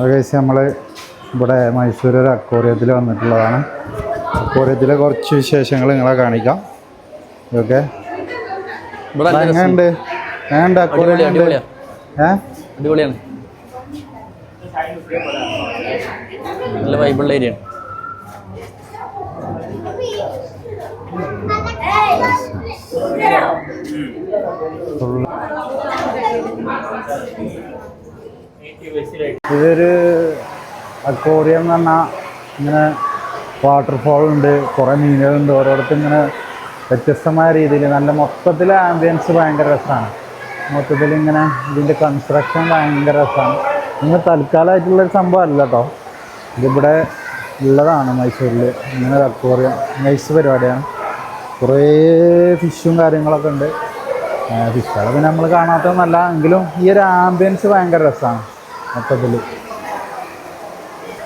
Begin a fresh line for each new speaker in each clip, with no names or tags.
ഏകദേശം നമ്മൾ ഇവിടെ മൈസൂർ ഒരു അക്വോറിയത്തിൽ വന്നിട്ടുള്ളതാണ്. അക്വോറിയത്തിലെ കുറച്ച് വിശേഷങ്ങൾ നിങ്ങളെ കാണിക്കാം. ഓക്കെ. എങ്ങനെയുണ്ട്? എങ്ങനെയുണ്ട് അക്വോറിയം
അടിപൊളിയാ. അടിപൊളിയാണ്. നല്ല വൈബിളുള്ള ഏരിയ
ഇതൊരു അക്വോറിയം എന്ന് പറഞ്ഞാൽ ഇങ്ങനെ വാട്ടർഫോൾ ഉണ്ട് കുറേ മീനുകളുണ്ട്. ഓരോരുത്തരും ഇങ്ങനെ വ്യത്യസ്തമായ രീതിയിൽ നല്ല മൊത്തത്തിൽ ആംബിയൻസ് ഭയങ്കര രസമാണ് മൊത്തത്തിൽ ഇങ്ങനെ ഇതിന്റെ കൺസ്ട്രക്ഷൻ ഭയങ്കര രസമാണ് ഇങ്ങനെ തൽക്കാലമായിട്ടുള്ളൊരു സംഭവം അല്ല കേട്ടോ ഇതിവിടെ ഉള്ളതാണ് മൈസൂരിൽ ഇങ്ങനെ ഒരു അക്വോറിയം നൈസ് പരിപാടിയാണ്. കുറേ ഫിഷും കാര്യങ്ങളൊക്കെ ഉണ്ട്. ഫിഷുകളെ പിന്നെ നമ്മൾ കാണാത്തതൊന്നല്ല. എങ്കിലും ഈ ഒരു ആംബിയൻസ് ഭയങ്കര രസമാണ് മൊത്തത്തിൽ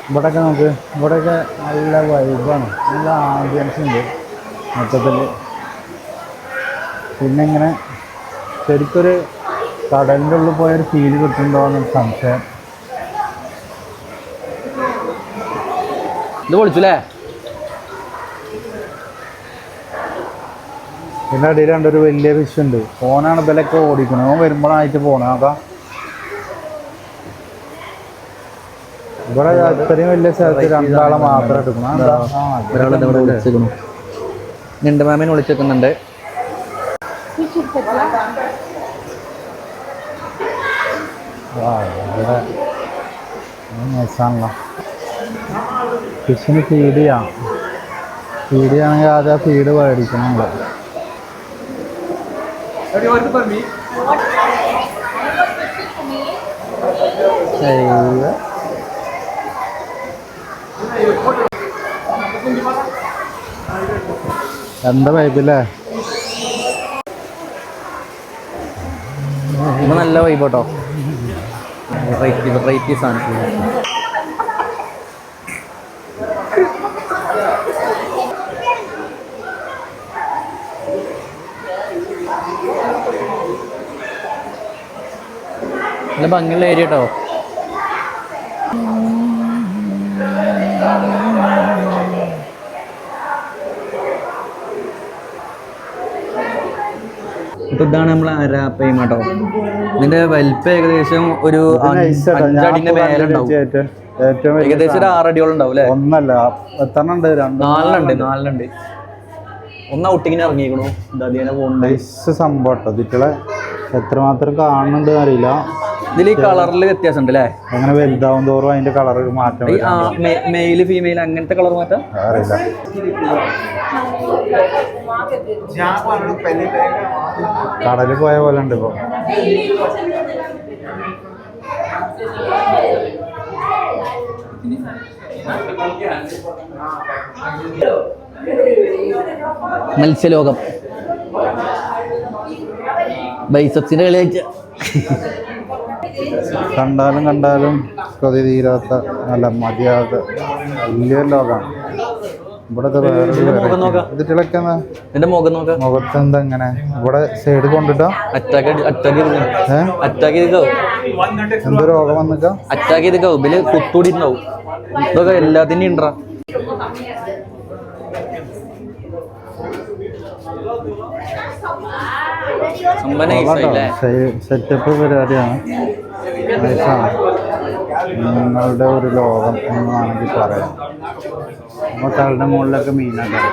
ഇവിടെയൊക്കെ നമുക്ക് ഇവിടെയൊക്കെ നല്ല വൈബാണ് നല്ല ആംബിയൻസ് ഉണ്ട് മൊത്തത്തിൽ പിന്നെ ഇങ്ങനെ ശരിക്കൊരു കടലിന്റെ ഉള്ളിൽ പോയൊരു ഫീൽ കിട്ടുന്നുണ്ടോ എന്നൊരു സംശയം.
ഇത് വിളിച്ചല്ലേ
ഇതിന്റെ അടിയിൽ ഒരു വലിയ ഫിഷ് ഉണ്ട്. ഇതിലൊക്കെ ഇവലൊക്കെ ഓൻ വരുമ്പോഴായിട്ട് പോകണം അതാ ഇവിടെ അത്രയും വലിയ സ്ഥലത്ത് രണ്ടാളെ മാത്രം എടുക്കണം.
ഒരാളെ ഇവിടെ വിളിച്ചേക്കുന്നു ഞണ്ട് മാമേനെ വിളിച്ചേക്കുന്നുണ്ട്.
ഫിഷിന് ഫീഡ് ചെയ്യാം ഫീഡ് ചെയ്യണമെങ്കിൽ ആദ്യം ആ ഫീഡ് മേടിക്കണം അയ്യോ. എന്താ വൈബില്ലേ
ഇന്ന് നല്ല വൈബ് കേട്ടോ വെറൈറ്റി വെറൈറ്റി സാധനം. നല്ല ഭംഗിയുള്ള ഏരിയ കേട്ടോ അപ്പൊ ഇതാണ് നമ്മൾ അരാപ്പയും കേട്ടോ ഇതിന്റെ വലിപ്പം ഏകദേശം ഒരു അഞ്ചടിന്റെ മേലെ ഉണ്ടാവും
ഏറ്റവും ഏറ്റവും വലിയ
ഏകദേശം ഒരു ആറടിയോളം ഉണ്ടാവും അല്ലേ?
ഒന്നല്ല എത്ര ഉണ്ട്? രണ്ട്
നാലിനുണ്ട് നാലിനുണ്ട് ഒന്ന് ഔട്ടിങ്ങിന് ഇറങ്ങിക്കണു ദതിനെ പോകുന്നുണ്ട്
നൈസ് സംഭവം കേട്ടോ ഇതിറ്റുകളെ എത്രമാത്രം കാണുന്നുണ്ട് അറിയില്ല.
ഇതിൽ ഈ കളറിൽ വ്യത്യാസം ഉണ്ട് അല്ലേ
അങ്ങനെ വലുതാവും തോറും അതിന്റെ കളർ മാറ്റം മെയിൽ
മെയിൽ ഫീമെയിൽ അങ്ങനത്തെ കളർ മാറ്റാം?
അറിയില്ല കടലിൽ പോയ പോലെ ഉണ്ട് ഇപ്പൊ.
മത്സ്യലോകം. ബൈസപ്സിന്റെ കളി വെച്ച
കണ്ടാലും കണ്ടാലും കൊതി തീരാത്ത നല്ല മതിയാത്ത വലിയ ലോകമാണ്. ഇവിടുത്തെ
മുഖം നോക്കാം. എന്റെ മുഖം നോക്ക.
മുഖത്ത് എന്താ ഇങ്ങനെ? ഇവിടെ സൈഡ് കൊണ്ടിട്ടോ?
അറ്റാക്ക് അറ്റാക്ക് അറ്റാക്ക് ചെയ്തിക്കാവും
എന്തോ രോഗം വന്നിട്ടോ?
അറ്റാക്ക് ചെയ്തിക്കാവും ഇതിൽ കുത്തൂടിയിട്ടുണ്ടാവും. ഇതൊക്കെ എല്ലാത്തിനും ഉണ്ടോ സംഭവം nice ആയില്ലേ?
സെറ്റപ്പ് പരിപാടിയാണ്. നിങ്ങളുടെ ഒരു ലോകം എന്ന് വേണമെങ്കിൽ പറയാം. നമ്മൾ തലയുടെ മുകളിലൊക്കെ മീനാക്കാം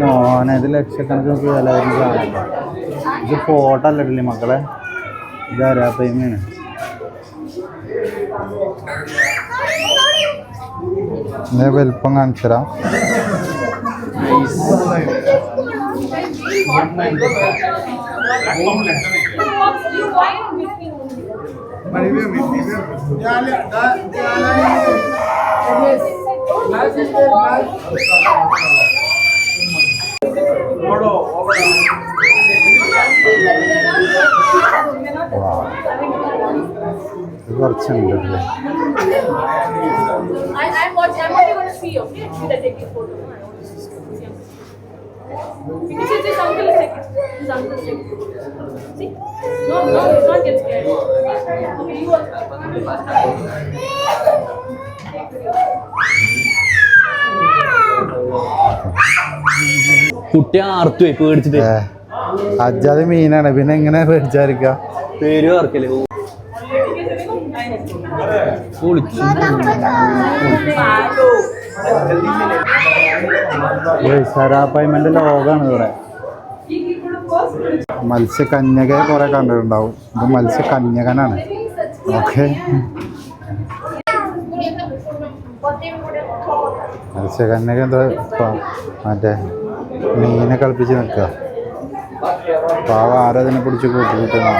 മോനത് ലക്ഷക്കണക്കിന് വില വരുന്ന സാധനം ഇത് ഫോട്ടോ അല്ലേ മക്കളെ. ഇത് അരാപ്പയ്മയാണ് ഇതിന്റെ വലിപ്പം കാണിച്ചു തരാം ഇത് കുറച്ചുണ്ട് ഇതിൽ.
I, I'm watching. See, okay? Should I take a photo? I want to see. Yeah. Because it's this uncle is taking. This uncle is taking. See? No, no, you can't get scared. Okay, you
കുട്ടി ആർത്തു പേടിച്ചിട്ട്
അജാതി മീനാണ് പിന്നെ എങ്ങനെ പേടിച്ചായിരിക്ക
പേര് ആർക്കല്ലേ പൊളിച്ചു
സരാപ്പൈമെന്റ് ലോകാണ് ഇവിടെ. മത്സ്യകന്യകയെ കുറെ കണ്ടിട്ടുണ്ടാവും. ഇത് മത്സ്യകന്യകനാണ്. ഓക്കെ. മത്സ്യകന്യക എന്താ മറ്റേ മീനെ കളിപ്പിച്ച് നിൽക്കുക പാവ ആരോ അതിനെ പിടിച്ച് കൂട്ടിക്കിട്ടുന്നു